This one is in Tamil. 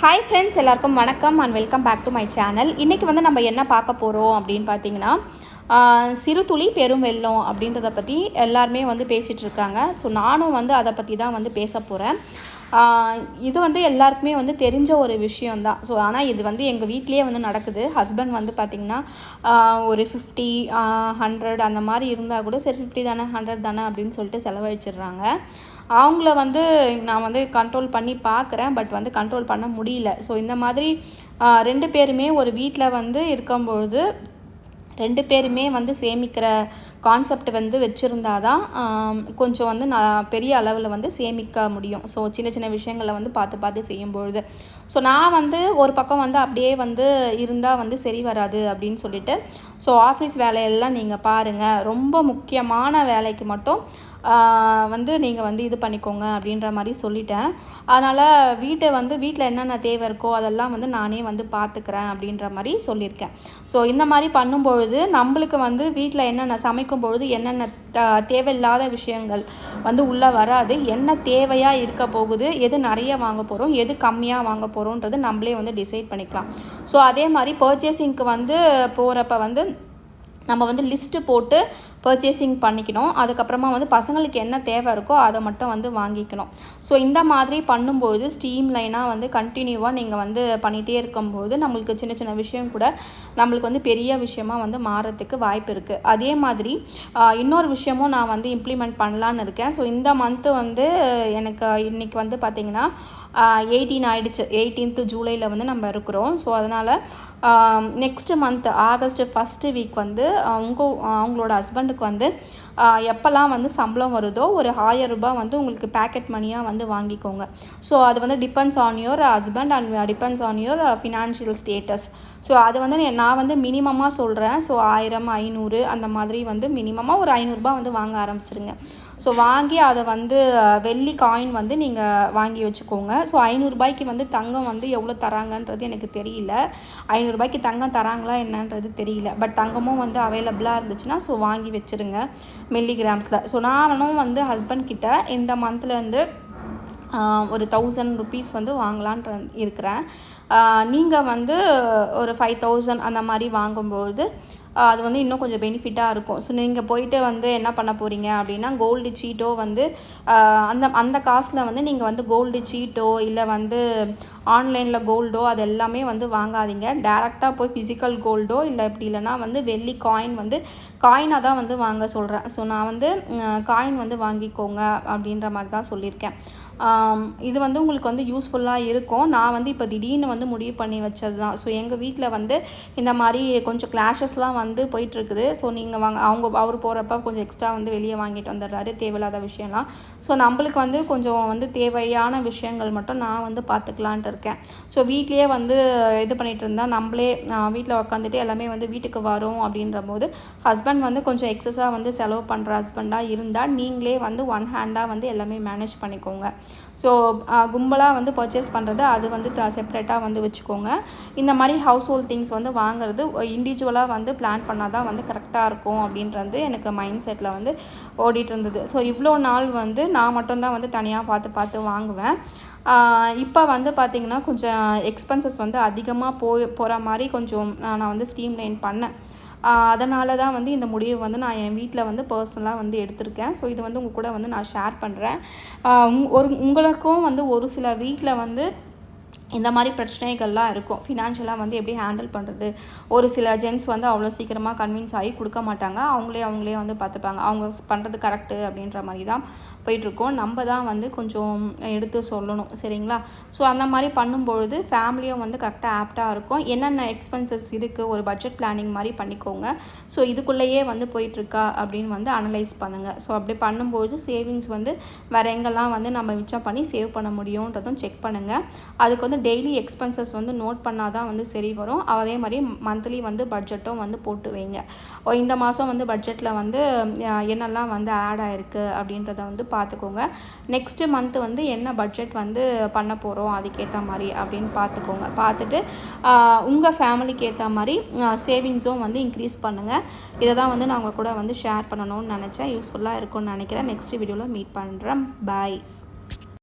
ஹாய் ஃப்ரெண்ட்ஸ் எல்லாருக்கும் வணக்கம் and welcome back to my channel இன்றைக்கி வந்து நம்ம என்ன பார்க்க போகிறோம் அப்படின்னு பார்த்தீங்கன்னா சிறுதுளி சிறு துளி பெரும் வெள்ளம் அப்படின்றத பற்றி எல்லாருமே வந்து பேசிகிட்டு இருக்காங்க. ஸோ நானும் வந்து அதை பற்றி தான் வந்து பேச போகிறேன் இது வந்து எல்லாருக்குமே வந்து தெரிஞ்ச ஒரு விஷயம்தான் ஸோ ஆனால் இது வந்து எங்கள் வீட்லேயே வந்து நடக்குது. ஹஸ்பண்ட் வந்து பார்த்திங்கன்னா ஒரு ஃபிஃப்டி ஹண்ட்ரட் அந்த மாதிரி இருந்தால் கூட சரி ஃபிஃப்டி தானே ஹண்ட்ரட் தானே அப்படின்னு சொல்லிட்டு செலவழிச்சிடுறாங்க. அவங்கள வந்து நான் வந்து கண்ட்ரோல் பண்ணி பார்க்குறேன் பட் வந்து கண்ட்ரோல் பண்ண முடியல. ஸோ இந்த மாதிரி ரெண்டு பேருமே ஒரு வீட்டில் வந்து இருக்கும்பொழுது ரெண்டு பேருமே வந்து சேமிக்கிற கான்செப்ட் வந்து வச்சுருந்தா தான் கொஞ்சம் வந்து நான் பெரிய அளவில் வந்து சேமிக்க முடியும். ஸோ சின்ன சின்ன விஷயங்களை வந்து பார்த்து பார்த்து செய்யும்பொழுது. ஸோ நான் வந்து ஒரு பக்கம் வந்து அப்படியே வந்து இருந்தால் வந்து சரி வராது அப்படின்னு சொல்லிட்டு ஸோ ஆஃபீஸ் வேலையெல்லாம் நீங்கள் பாருங்கள் ரொம்ப முக்கியமான வேலைக்கு மட்டும் வந்து நீங்கள் வந்து இது பண்ணிக்கோங்க அப்படின்ற மாதிரி சொல்லிட்டேன். அதனால் வீட்டை வந்து வீட்டில் என்னென்ன தேவை இருக்கோ அதெல்லாம் வந்து நானே வந்து பார்த்துக்கிறேன் அப்படின்ற மாதிரி சொல்லியிருக்கேன். ஸோ இந்த மாதிரி பண்ணும்பொழுது நம்மளுக்கு வந்து வீட்டில் என்னென்ன சமைக்கும் பொழுது என்னென்ன த தேவையில்லாத விஷயங்கள் வந்து உள்ளே வராது. என்ன தேவையாக இருக்க போகுது எது நிறைய வாங்க போகிறோம் எது கம்மியாக வாங்க போகிறோன்றது நம்மளே வந்து டிசைட் பண்ணிக்கலாம். ஸோ அதே மாதிரி பர்ச்சேசிங்க்கு வந்து போகிறப்ப வந்து நம்ம வந்து லிஸ்ட்டு போட்டு பர்ச்சேசிங் பண்ணிக்கணும். அதுக்கப்புறமா வந்து பசங்களுக்கு என்ன தேவை இருக்கோ அதை மட்டும் வந்து வாங்கிக்கணும். ஸோ இந்த மாதிரி பண்ணும்போது ஸ்டீம் லைனாக வந்து கண்டினியூவாக நீங்கள் வந்து பண்ணிகிட்டே இருக்கும்போது நம்மளுக்கு சின்ன சின்ன விஷயம் கூட நம்மளுக்கு வந்து பெரிய விஷயமா வந்து மாறத்துக்கு வாய்ப்பு இருக்குது அதே மாதிரி இன்னொரு விஷயமும் நான் வந்து இம்ப்ளிமெண்ட் பண்ணலான்னு இருக்கேன். ஸோ இந்த மந்த்து வந்து எனக்கு இன்றைக்கி வந்து பார்த்திங்கன்னா எயிட்டீன் ஆகிடுச்சு எயிட்டீன்த்து ஜூலையில் வந்து நம்ம இருக்கிறோம். ஸோ அதனால் next month August first week வந்து உங்கள் அவங்களோட ஹஸ்பண்டுக்கு வந்து எப்போல்லாம் வந்து சம்பளம் வருதோ ஒரு ஆயிரம் ரூபாய் வந்து உங்களுக்கு பேக்கெட் மணியாக வந்து வாங்கிக்கோங்க. ஸோ அது வந்து depends on your husband and depends on your financial status so அது வந்து நான் வந்து மினிமமாக சொல்கிறேன் ஸோ ஆயிரம் ஐநூறு அந்த மாதிரி வந்து மினிமமாக ஒரு ஐநூறுரூபா வந்து வாங்க ஆரம்பிச்சிருங்க. ஸோ வாங்கி அதை வந்து வெள்ளி காயின் வந்து நீங்கள் வாங்கி வச்சுக்கோங்க. ஸோ ஐநூறுரூபாய்க்கு வந்து தங்கம் வந்து எவ்வளோ தராங்கன்றது எனக்கு தெரியல. ஐநூறுரூபாய்க்கு தங்கம் தராங்களா என்னன்றது தெரியல. பட் தங்கமும் வந்து அவைலபிளாக இருந்துச்சுன்னா ஸோ வாங்கி வச்சுருங்க மில்லிகிராம்ஸில் ஸோ நானும் வந்து ஹஸ்பண்ட் கிட்ட இந்த மந்தில் வந்து ஒரு தௌசண்ட் ருபீஸ் வந்து வாங்கலான்ட்டு இருக்கிறேன். நீங்கள் வந்து ஒரு ஃபைவ் தௌசண்ட் அந்த மாதிரி வாங்கும்போது அது வந்து இன்னும் கொஞ்சம் பெனிஃபிட்டாக இருக்கும். ஸோ நீங்கள் போயிட்டு வந்து என்ன பண்ண போகிறீங்க அப்படின்னா கோல்டு சீட்டோ வந்து அந்த அந்த காசில் வந்து நீங்கள் வந்து கோல்டு சீட்டோ இல்லை வந்து ஆன்லைனில் கோல்டோ அது எல்லாமே வந்து வாங்காதீங்க. டேரெக்டாக போய் ஃபிசிக்கல் கோல்டோ இல்லை இப்படி இல்லைன்னா வந்து வெள்ளி காயின் வந்து காயினாக தான் வந்து வாங்க சொல்கிறேன் ஸோ நான் வந்து காயின் வந்து வாங்கிக்கோங்க அப்படின்ற மாதிரி தான் சொல்லியிருக்கேன். இது வந்து உங்களுக்கு வந்து யூஸ்ஃபுல்லாக இருக்கும். நான் வந்து இப்போ திடீர்னு வந்து முடிவு பண்ணி வச்சது தான் ஸோ எங்கள் வீட்டில் வந்து இந்த மாதிரி கொஞ்சம் கிளாஷஸ்லாம் வந்து வந்து போயிட்டுருக்குது. ஸோ நீங்கள் வாங்க அவங்க அவர் போகிறப்ப கொஞ்சம் எக்ஸ்ட்ரா வந்து வெளியே வாங்கிட்டு வந்துடுறாரு தேவையில்லாத விஷயம்லாம். ஸோ நம்மளுக்கு வந்து கொஞ்சம் வந்து தேவையான விஷயங்கள் மட்டும் நான் வந்து பார்த்துக்கலான்ட்டு இருக்கேன். ஸோ வீட்லேயே வந்து இது பண்ணிகிட்டு இருந்தால் நம்மளே வீட்டில் உக்காந்துட்டு எல்லாமே வந்து வீட்டுக்கு வரோம் அப்படின்ற போது ஹஸ்பண்ட் வந்து கொஞ்சம் எக்ஸஸாக வந்து செலவு பண்ணுற ஹஸ்பண்டாக இருந்தால் நீங்களே வந்து ஒன் ஹேண்டாக வந்து எல்லாமே மேனேஜ் பண்ணிக்கோங்க. ஸோ கும்பலாக வந்து பர்ச்சேஸ் பண்ணுறது அது வந்து செப்பரேட்டாக வந்து வச்சுக்கோங்க. இந்த மாதிரி ஹவுஸ் ஹோல்ட் திங்ஸ் வந்து வாங்குறது இண்டிவிஜுவலாக வந்து பிளான் பண்ணால் தான் வந்து கரெக்டாக இருக்கும் அப்படின்றது எனக்கு மைண்ட் செட்டில் வந்து ஓடிட்டு இருந்தது. ஸோ இவ்வளோ நாள் வந்து நான் மட்டும்தான் வந்து தனியாக பார்த்து பார்த்து வாங்குவேன். இப்போ வந்து பார்த்திங்கன்னா கொஞ்சம் எக்ஸ்பென்சஸ் வந்து அதிகமாக போய் போகிற மாதிரி கொஞ்சம் நான் வந்து ஸ்டீம் லைன் பண்ணேன். அதனால தான் வந்து இந்த முடிவை வந்து நான் என் வீட்டில் வந்து பர்சனலாக வந்து எடுத்திருக்கேன். ஸோ இது வந்து உங்கள் கூட வந்து நான் ஷேர் பண்ணுறேன் ஒரு உங்களுக்கும் வந்து ஒரு சில வீட்டில் வந்து இந்த மாதிரி பிரச்சனைகள்லாம் இருக்கும். ஃபினான்ஷியலாக வந்து எப்படி ஹேண்டில் பண்ணுறது ஒரு சில ஜென்ஸ் வந்து அவ்வளோ சீக்கிரமாக கன்வின்ஸ் ஆகி கொடுக்க மாட்டாங்க. அவங்களே அவங்களே வந்து பார்த்துப்பாங்க. அவங்க பண்ணுறது கரெக்டு அப்படின்ற மாதிரி தான் போயிட்டுருக்கோம். நம்ம தான் வந்து கொஞ்சம் எடுத்து சொல்லணும். சரிங்களா? ஸோ அந்த மாதிரி பண்ணும்பொழுது ஃபேமிலியும் வந்து கரெக்டாக ஆப்டாக இருக்கும். என்னென்ன எக்ஸ்பென்சஸ் இருக்குது ஒரு பட்ஜெட் பிளானிங் மாதிரி பண்ணிக்கோங்க. ஸோ இதுக்குள்ளேயே வந்து போயிட்டுருக்கா அப்படின்னு வந்து அனலைஸ் பண்ணுங்கள் ஸோ அப்படி பண்ணும்போது சேவிங்ஸ் வந்து வேறு எங்கெல்லாம் வந்து நம்ம மிச்சம் பண்ணி சேவ் பண்ண முடியுன்றதும் செக் பண்ணுங்கள் அதுக்கு வந்து டெய்லி எக்ஸ்பென்சஸ் வந்து நோட் பண்ணால் தான் வந்து சரி வரும். அதே மாதிரி மந்த்லி வந்து பட்ஜெட்டும் வந்து போட்டு வைங்க. ஓ, இந்த மாதம் வந்து பட்ஜெட்டில் வந்து என்னெல்லாம் வந்து ஆட் ஆகிருக்கு அப்படின்றத வந்து பார்த்துக்கோங்க நெக்ஸ்ட்டு மந்த் வந்து என்ன பட்ஜெட் வந்து பண்ண போகிறோம் அதுக்கேற்ற மாதிரி அப்படின்னு பார்த்துக்கோங்க பார்த்துட்டு உங்கள் ஃபேமிலிக்கு ஏற்ற மாதிரி சேவிங்ஸும் வந்து இன்க்ரீஸ் பண்ணுங்கள் இதை தான் வந்து நான் உங்கள் கூட வந்து ஷேர் பண்ணணும்னு நினச்சேன். யூஸ்ஃபுல்லாக இருக்கும்னு நினைக்கிறேன். நெக்ஸ்ட் வீடியோவில் மீட் பண்ணுறேன் பாய்